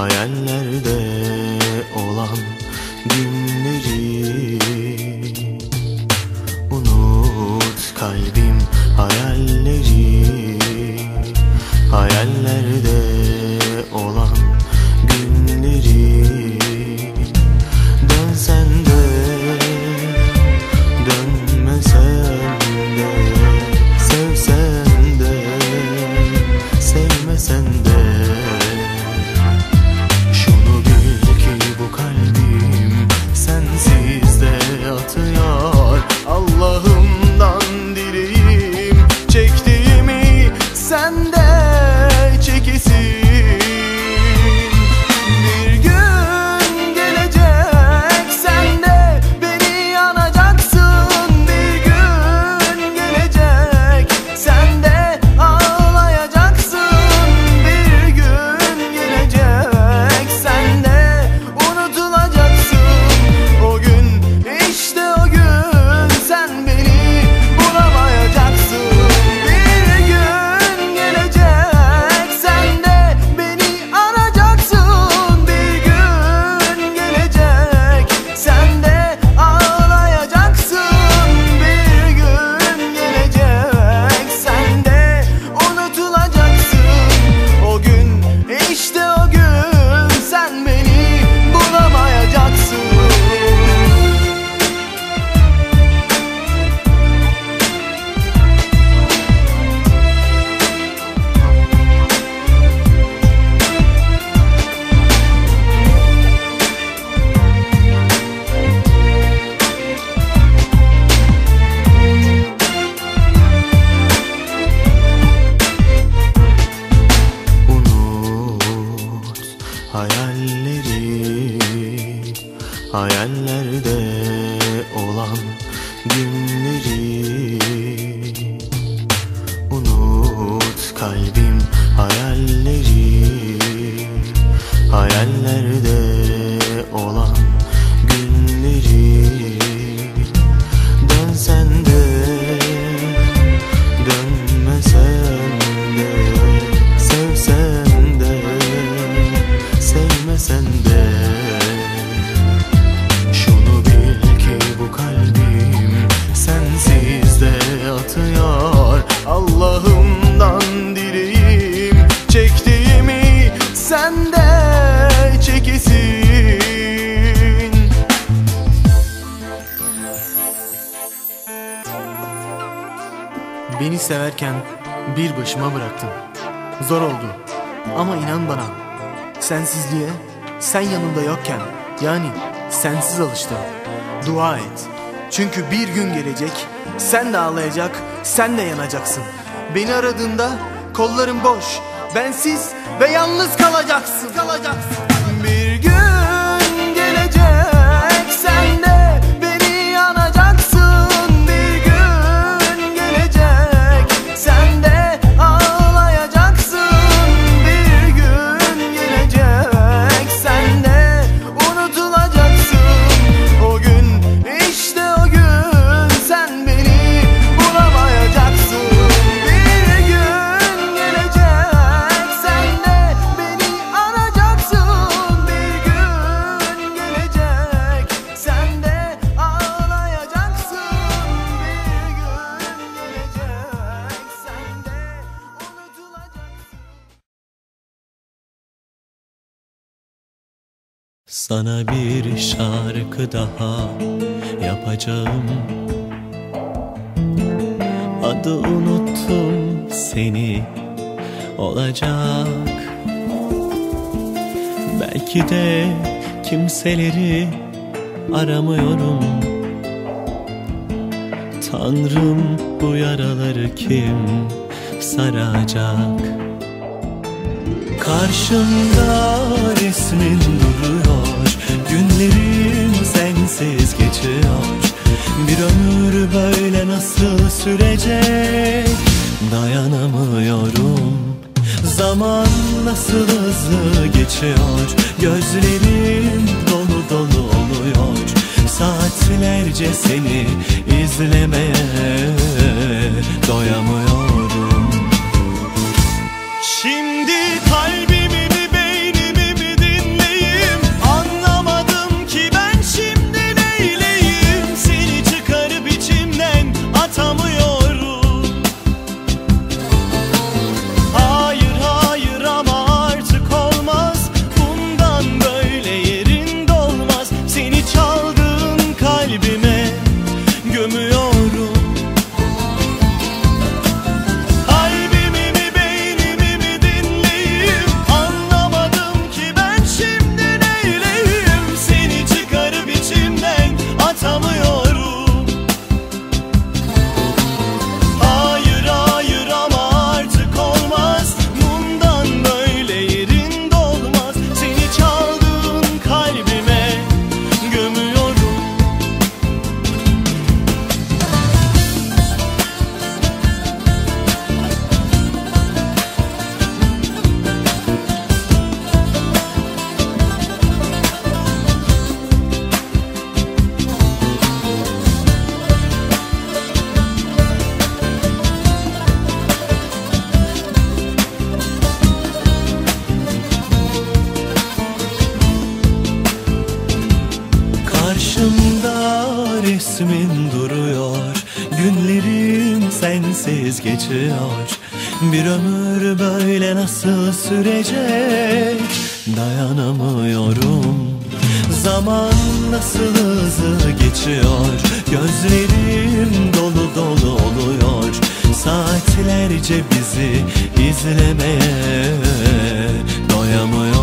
I am severken bir başıma bıraktın Zor oldu. Ama inan bana Sensizliğe sen yanımda yokken Yani sensiz alıştım. Dua et. Çünkü bir gün gelecek Sen de ağlayacak Sen de yanacaksın. Beni aradığında kollarım boş Bensiz ve yalnız kalacaksın. Kalacaksın Sana bir şarkı daha yapacağım. Adı unuttum seni olacak. Belki de kimseleri aramıyorum. Tanrım bu yaraları kim saracak Karşımda resmin duruyor Günlerim sensiz geçiyor. Bir ömür böyle nasıl sürecek? Dayanamıyorum. Zaman nasıl hızlı geçiyor? Gözlerim dolu dolu oluyor. Saatlerce seni izlemeye doyamıyorum günlerim sensiz geçiyor. Bir ömür böyle nasıl sürecek? Dayanamıyorum. Zaman nasıl hızlı geçiyor? Gözlerim dolu dolu oluyor. Saatlerce bizi izlemeye doyamıyor.